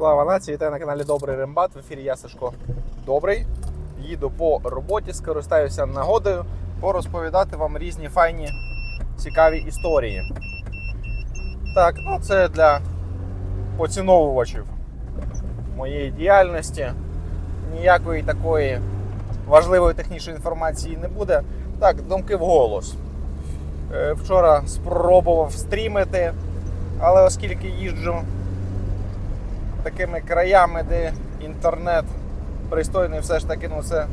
Слава нації! Вітаю на каналі Добрий Рембат. В ефірі я Сашко Добрий. Їду по роботі, скористаюся нагодою порозповідати вам різні файні цікаві історії. Так, ну це для поціновувачів моєї діяльності. Ніякої такої важливої технічної інформації не буде. Так, думки в голос. Е, Вчора спробував стрімити, але оскільки їжджу такими краями, де інтернет пристойний, все ж таки, ну це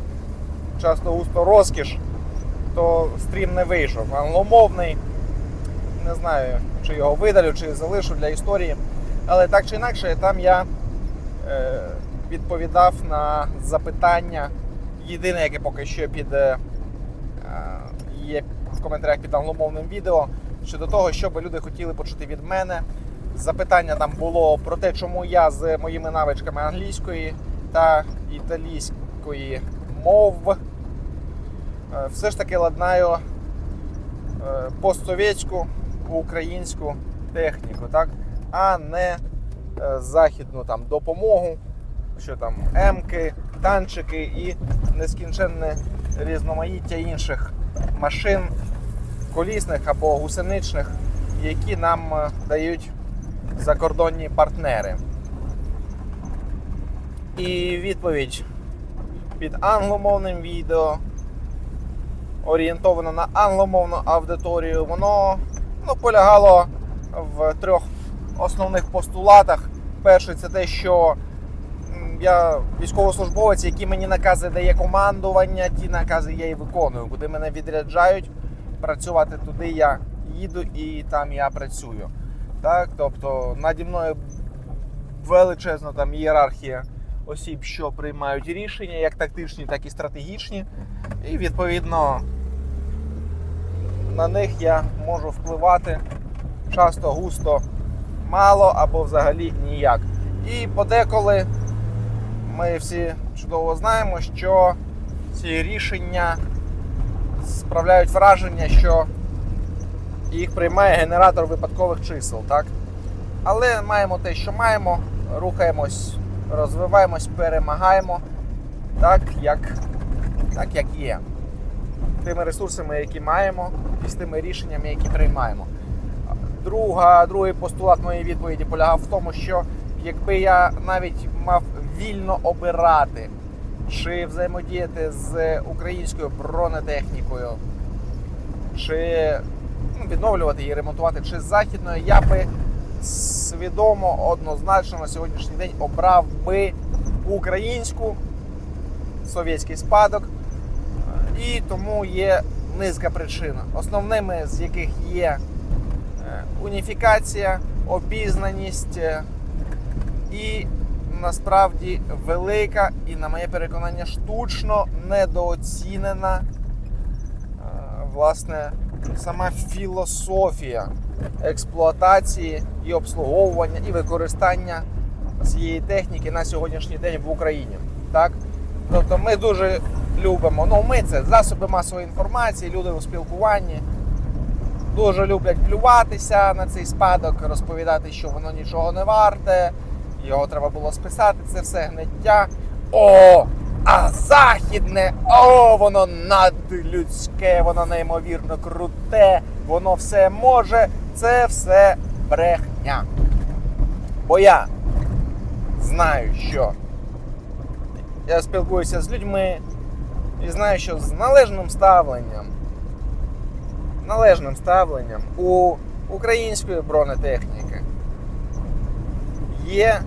часто густо розкіш, то стрім не вийшов. Англомовний. Не знаю, чи його видалю, чи залишу для історії. Але так чи інакше, там я е, відповідав на запитання. Єдине, яке поки що під, е, є в коментарях під англомовним відео щодо того, що би люди хотіли почути від мене. Запитання там було про те, чому я з моїми навичками англійської та італійської мов е, все ж таки ладнаю е, постсовєтську українську техніку, так? а не е, західну там допомогу, що там емки, танчики і нескінченне різноманіття інших машин, колісних або гусеничних, які нам дають закордонні партнери. І відповідь під англомовним відео, орієнтовано на англомовну аудиторію, воно ну, полягало в трьох основних постулатах. Перший це те, що я військовослужбовець, який мені накази дає командування, ті накази я і виконую. Куди мене відряджають, працювати туди я їду і там я працюю. Так, тобто наді мною величезна там ієрархія осіб, що приймають рішення, як тактичні, так і стратегічні. І відповідно на них я можу впливати часто, густо, мало або взагалі ніяк. І подеколи ми всі чудово знаємо, що ці рішення справляють враження, що їх приймає генератор випадкових чисел. так? Але маємо те, що маємо, рухаємось, розвиваємось, перемагаємо так, як, так, як є. Тими ресурсами, які маємо, і з тими рішеннями, які приймаємо. Друга, другий постулат моєї відповіді полягав в тому, що якби я навіть мав вільно обирати, чи взаємодіяти з українською бронетехнікою, чи відновлювати її, ремонтувати, чи з західною, я би свідомо, однозначно на сьогоднішній день обрав би українську совєтський спадок. І тому є низка причин, основними з яких є е, уніфікація, обізнаність е, і насправді велика і, на моє переконання, штучно недооцінена е, власне сама філософія експлуатації і обслуговування і використання цієї техніки на сьогоднішній день в Україні. Так? Тобто ми дуже любимо, ну ми це засоби масової інформації, люди у спілкуванні. Дуже люблять плюватися на цей спадок, розповідати, що воно нічого не варте, його треба було списати, це все гниття. О! А західне, о, воно надлюдське, воно неймовірно круте, воно все може, це все брехня. Бо я знаю, що я спілкуюся з людьми і знаю, що з належним ставленням, належним ставленням у української бронетехніки є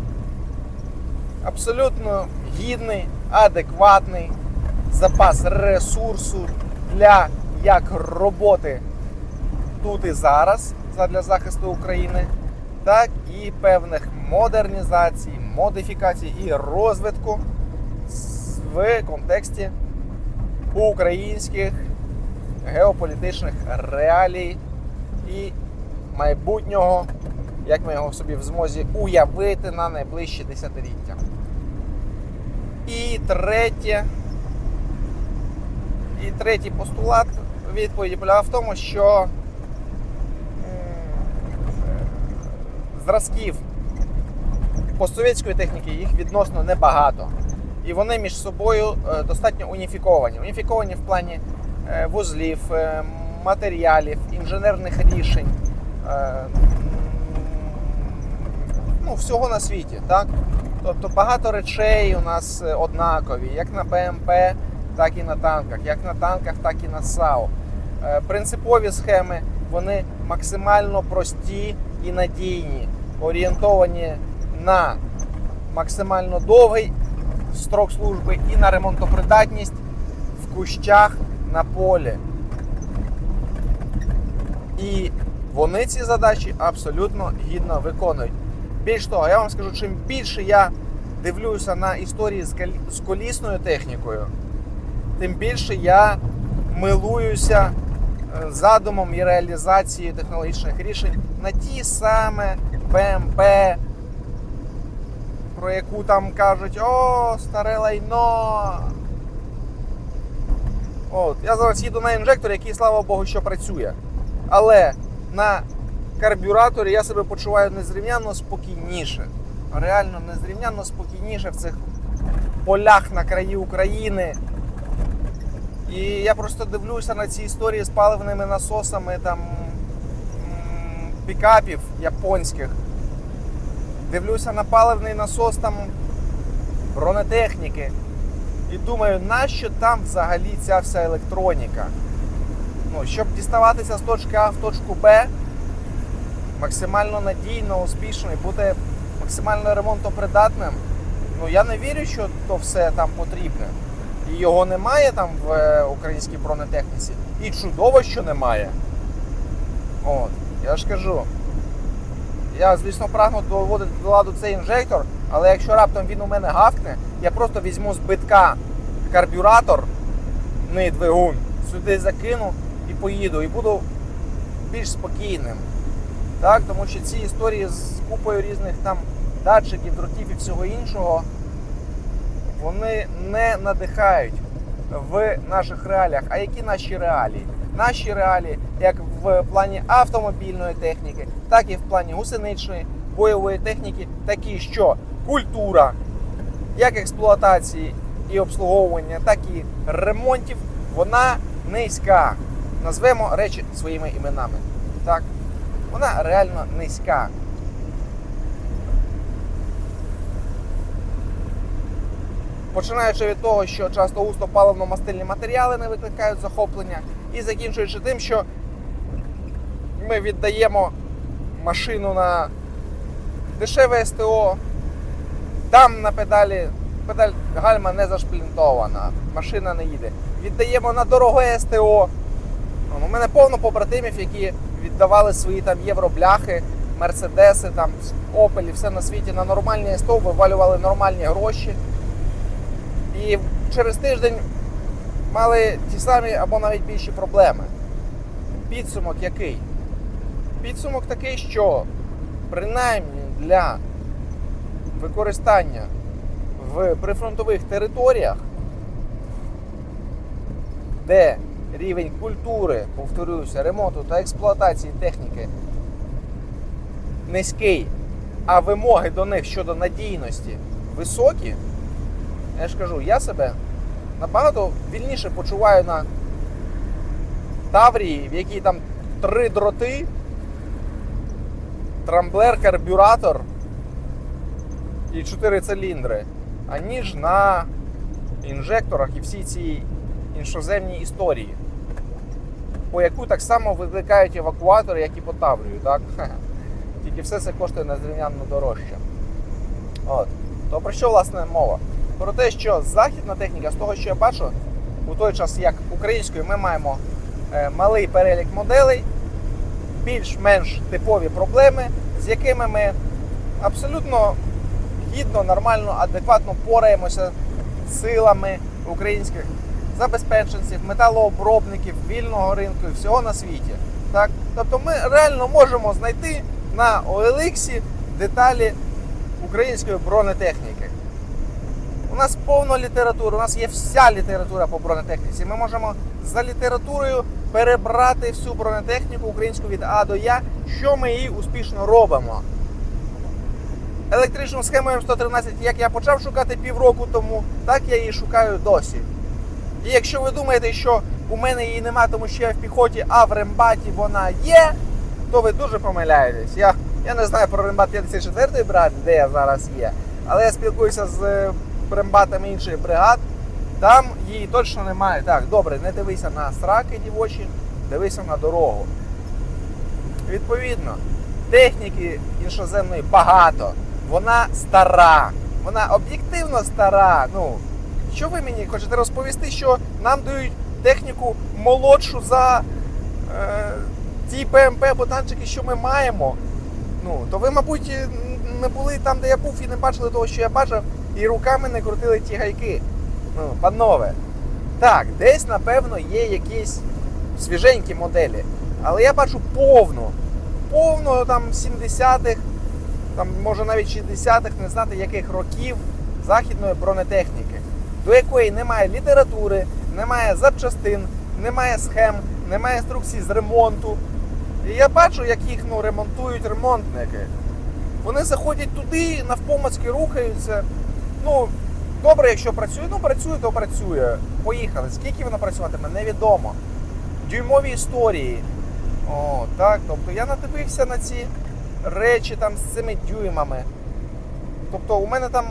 абсолютно гідний, адекватний запас ресурсу для як роботи тут і зараз для захисту України, так і певних модернізацій, модифікацій і розвитку в контексті українських геополітичних реалій і майбутнього, як ми його собі в змозі уявити на найближчі десятиліття. Третє, і третій постулат відповіді полягав в тому, що зразків постсовєтської техніки їх відносно небагато. І вони між собою е, достатньо уніфіковані. Уніфіковані в плані е, вузлів, е, матеріалів, інженерних рішень. Ну, всього на світі, так? Тобто багато речей у нас е, однакові, як на БМП, так і на танках, як на танках, так і на САУ. Е, Принципові схеми вони максимально прості і надійні, орієнтовані на максимально довгий строк служби і на ремонтопридатність в кущах на полі. І вони ці задачі абсолютно гідно виконують. Більш того, я вам скажу, чим більше я дивлюся на історії з колісною технікою, тим більше я милуюся е, задумом і реалізацією технологічних рішень на ті саме БМП, про яку там кажуть, о, старе лайно. От, я зараз їду на інжектор, який, слава Богу, що працює. Але на карбюраторі я себе почуваю незрівнянно спокійніше. Реально незрівнянно спокійніше в цих полях на краї України. І я просто дивлюся на ці історії з паливними насосами там пікапів японських. Дивлюся на паливний насос там бронетехніки. І думаю, нащо там взагалі ця вся електроніка? Ну, щоб діставатися з точки А в точку Б максимально надійно, успішно і бути максимально ремонтопридатним. Ну я не вірю, що то все там потрібне. І його немає там в е, українській бронетехніці. І чудово, що немає. От, я ж кажу. Я, звісно, прагну доводити до ладу цей інжектор, але якщо раптом він у мене гавкне, я просто візьму з битка карбюратор, не двигун, сюди закину і поїду, і буду більш спокійним. Так? Тому що ці історії з купою різних там датчиків, дротів і всього іншого, вони не надихають в наших реаліях. А які наші реалії? Наші реалії, як в плані автомобільної техніки, так і в плані гусеничної бойової техніки, такі, що культура, як експлуатації і обслуговування, так і ремонтів, вона низька. Назвемо речі своїми іменами. Так? Вона реально низька. Починаючи від того, що часто густо паливно-мастильні матеріали не викликають захоплення, і закінчуючи тим, що ми віддаємо машину на дешеве СТО, там на педалі педаль гальма не зашплінтована, машина не їде. Віддаємо на дороге СТО. Ну, У мене повно побратимів, які віддавали свої там євробляхи, мерседеси, там опелі, все на світі на нормальні СТО, вивалювали нормальні гроші. І через тиждень мали ті самі або навіть більші проблеми. Підсумок який? Підсумок такий, що принаймні для використання в прифронтових територіях, де рівень культури, повторююся, ремонту та експлуатації техніки низький, а вимоги до них щодо надійності високі, я ж кажу, я себе набагато вільніше почуваю на Таврії, в якій там три дроти, трамблер, карбюратор і чотири циліндри, аніж на інжекторах і всій цій іншоземній історії, по яку так само викликають евакуатори, як і по Таврію. Так? Тільки все це коштує незрівнянно дорожче. От. То про що власне мова? Про те, що західна техніка, з того, що я бачу, у той час, як українською, ми маємо е, малий перелік моделей, більш-менш типові проблеми, з якими ми абсолютно гідно, нормально, адекватно пораємося силами українських забезпеченців, металообробників, вільного ринку і всього на світі. Так? Тобто ми реально можемо знайти на OLX деталі української бронетехніки. У нас повно літератури, у нас є вся література по бронетехніці. Ми можемо за літературою перебрати всю бронетехніку українську від А до Я, що ми її успішно робимо. електричну схему М113, як я почав шукати півроку тому, так я її шукаю досі. І якщо ви думаєте, що у мене її нема, тому що я в піхоті, а в рембаті вона є, то ви дуже помиляєтесь. Я, я не знаю про рембат 54-ї бригади, де я зараз є, але я спілкуюся з е, рембатами інших бригад. Там її точно немає. Так, добре, не дивися на сраки дівочі, дивися на дорогу. Відповідно, техніки іншоземної багато. Вона стара. Вона об'єктивно стара. Ну, що ви мені хочете розповісти, що нам дають техніку молодшу за е, ті ПМП або танчики, що ми маємо? Ну, то ви, мабуть, не були там, де я був, і не бачили того, що я бачив, і руками не крутили ті гайки. Ну, панове. Так, десь, напевно, є якісь свіженькі моделі. Але я бачу повну, повну там 70-х, там, може навіть 60-х, не знати яких років західної бронетехніки, до якої немає літератури, немає запчастин, немає схем, немає інструкцій з ремонту. І я бачу, як їх ну, ремонтують ремонтники. Вони заходять туди, навпомацьки рухаються. Ну, добре, якщо працює, ну працює, то працює. Поїхали. Скільки воно працюватиме, невідомо. Дюймові історії. О, так. Тобто я надивився на ці речі там з цими дюймами. Тобто у мене там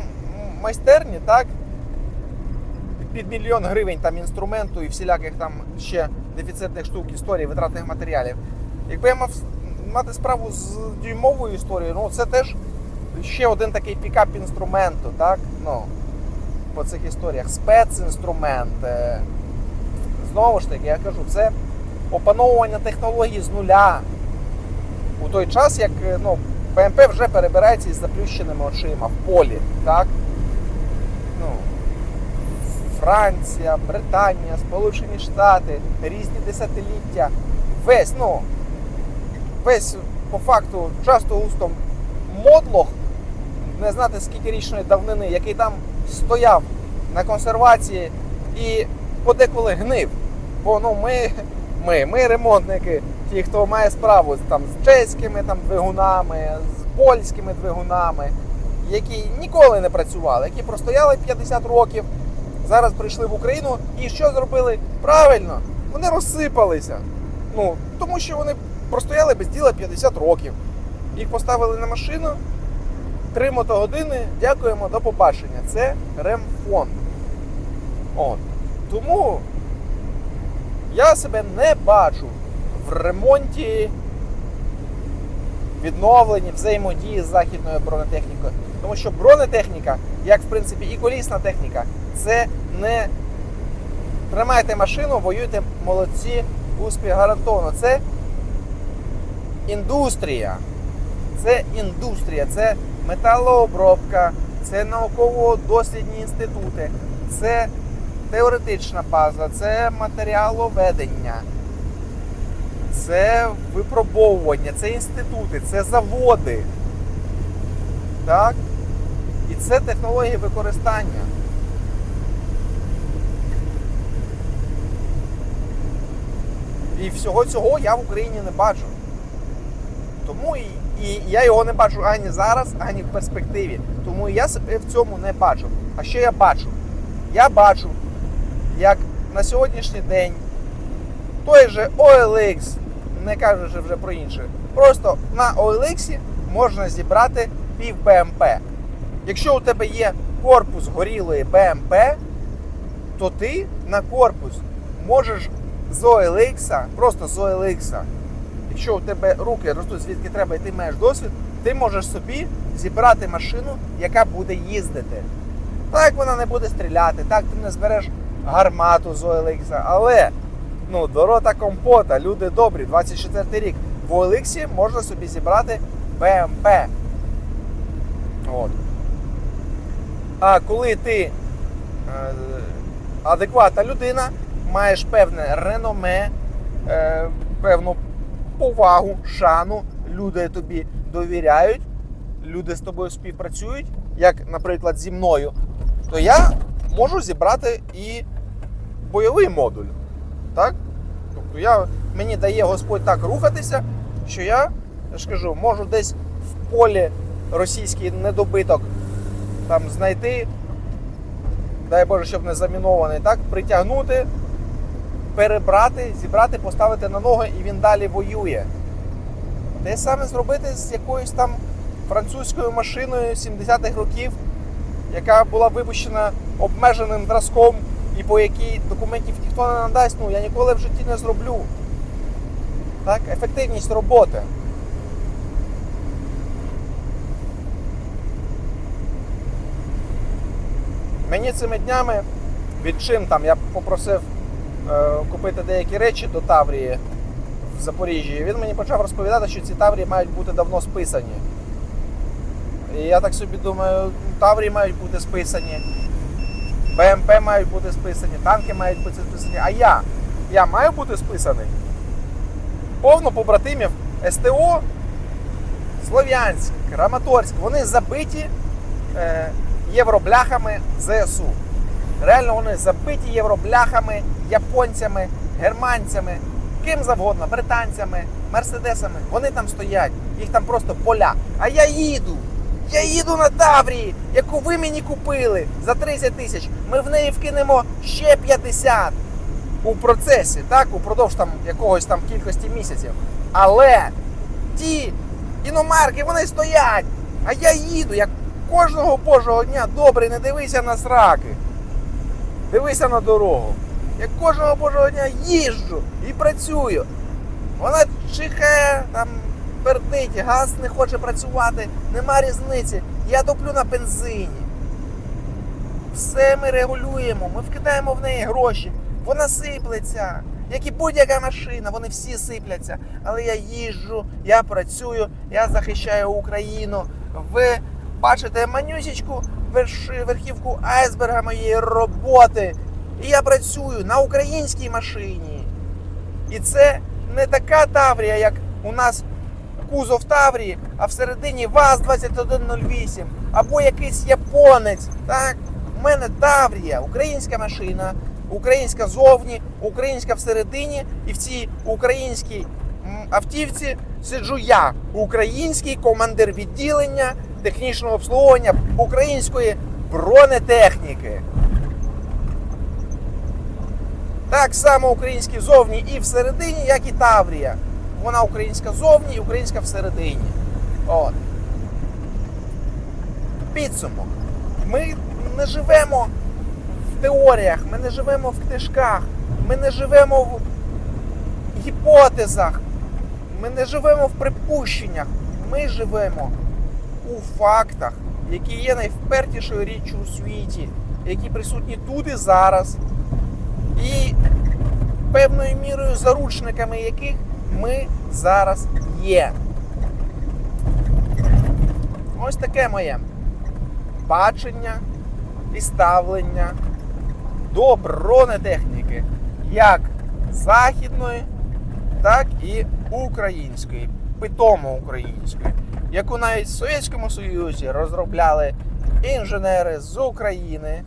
майстерні, так? Під мільйон гривень там інструменту і всіляких там ще дефіцитних штук, історій, витратних матеріалів. Якби я мав мати справу з дюймовою історією, ну це теж ще один такий пікап інструменту, так? Ну, по цих історіях. Спецінструмент. е, Знову ж таки, я кажу, це опановування технологій з нуля. У той час, як е, ну, БМП вже перебирається із заплющеними очима в полі, так? Ну, Франція, Британія, Сполучені Штати, різні десятиліття. Весь, ну, весь по факту часто густо модлох, не знати скільки річної давнини, який там стояв на консервації і подеколи гнив. Бо ну, ми, ми, ми ремонтники, ті, хто має справу там, з чеськими там, двигунами, з польськими двигунами, які ніколи не працювали, які простояли 50 років, зараз прийшли в Україну і що зробили? Правильно, вони розсипалися. Ну, тому що вони простояли без діла 50 років. Їх поставили на машину, три мотогодини, дякуємо, до побачення. Це ремфонд. От. Тому я себе не бачу в ремонті, відновленні, взаємодії з західною бронетехнікою. Тому що бронетехніка, як в принципі і колісна техніка, це не тримайте машину, воюйте молодці, успіх гарантовано. Це індустрія. Це індустрія, це металообробка, це науково-дослідні інститути, це теоретична база, це матеріаловедення, це випробовування, це інститути, це заводи. Так? І це технології використання. І всього цього я в Україні не бачу. Тому і, і я його не бачу ані зараз, ані в перспективі. Тому я себе в цьому не бачу. А що я бачу? Я бачу, як на сьогоднішній день той же OLX, не кажучи вже про інше, просто на OLX можна зібрати пів БМП. Якщо у тебе є корпус горілої БМП, то ти на корпус можеш з OLX, просто з OLX, якщо у тебе руки ростуть звідки треба, і ти маєш досвід, ти можеш собі зібрати машину, яка буде їздити. Так вона не буде стріляти, так ти не збереш гармату з OLX, але ну, дорота компота, люди добрі, 24 рік. В OLX можна собі зібрати БМП. От. А коли ти е, адекватна людина, маєш певне реноме, е, певну повагу, шану, люди тобі довіряють, люди з тобою співпрацюють, як, наприклад, зі мною, то я можу зібрати і бойовий модуль. Так? Тобто я, мені дає Господь так рухатися, що я, я ж кажу, можу десь в полі російський недобиток там знайти. Дай Боже, щоб не замінований, так, притягнути, перебрати, зібрати, поставити на ноги і він далі воює. Те саме зробити з якоюсь там французькою машиною 70-х років, яка була випущена обмеженим зразком і по якій документів ніхто не надасть, ну я ніколи в житті не зроблю. Так, ефективність роботи. Мені цими днями відчин там я попросив купити деякі речі до Таврії в Запоріжжі. Він мені почав розповідати, що ці Таврії мають бути давно списані. І я так собі думаю, Таврії мають бути списані, БМП мають бути списані, танки мають бути списані. А я? Я маю бути списаний? Повно побратимів СТО, Слов'янськ, Краматорськ, вони забиті е, євробляхами ЗСУ. Реально вони забиті євробляхами, японцями, германцями, ким завгодно, британцями, мерседесами. Вони там стоять, їх там просто поля. А я їду. Я їду на Таврії, яку ви мені купили за 30 тисяч. Ми в неї вкинемо ще 50 у процесі, так, упродовж там якогось там кількості місяців. Але ті іномарки вони стоять. А я їду, як кожного божого дня добре, не дивися на сраки. Дивися на дорогу. Я кожного божого дня їжджу і працюю. Вона чихає, там пердить, газ не хоче працювати, нема різниці. Я топлю на бензині. Все ми регулюємо, ми вкидаємо в неї гроші. Вона сиплеться. Як і будь-яка машина, вони всі сипляться. Але я їжджу, я працюю, я захищаю Україну. Ви бачите манюсічку, верхівку айсберга моєї роботи. І я працюю на українській машині. І це не така Таврія, як у нас кузов Таврії, а всередині ВАЗ-2108 або якийсь японець. Так? У мене Таврія, українська машина, українська зовні, українська всередині, і в цій українській автівці сиджу я, український командир відділення технічного обслуговування української бронетехніки. Так само українські зовні і всередині, як і Таврія. Вона українська зовні і українська всередині. От. Підсумок. Ми не живемо в теоріях, ми не живемо в книжках, ми не живемо в гіпотезах, ми не живемо в припущеннях. Ми живемо у фактах, які є найвпертішою річчю у світі, які присутні тут і зараз. І певною мірою заручниками яких ми зараз є. Ось таке моє бачення і ставлення до бронетехніки як західної, так і української, питомо української, яку навіть в Совєтському Союзі розробляли інженери з України,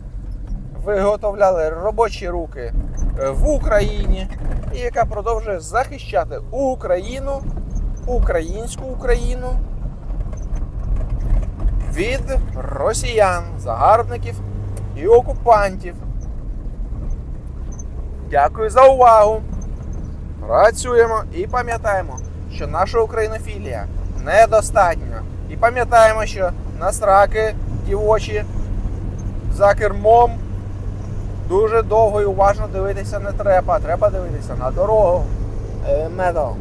виготовляли робочі руки е, в Україні, і яка продовжує захищати Україну, українську Україну від росіян, загарбників і окупантів. Дякую за увагу. Працюємо і пам'ятаємо, що наша українофілія недостатня. І пам'ятаємо, що на сраки дівочі за кермом дуже довго і уважно дивитися не треба. Треба дивитися на дорогу. Е, Медал.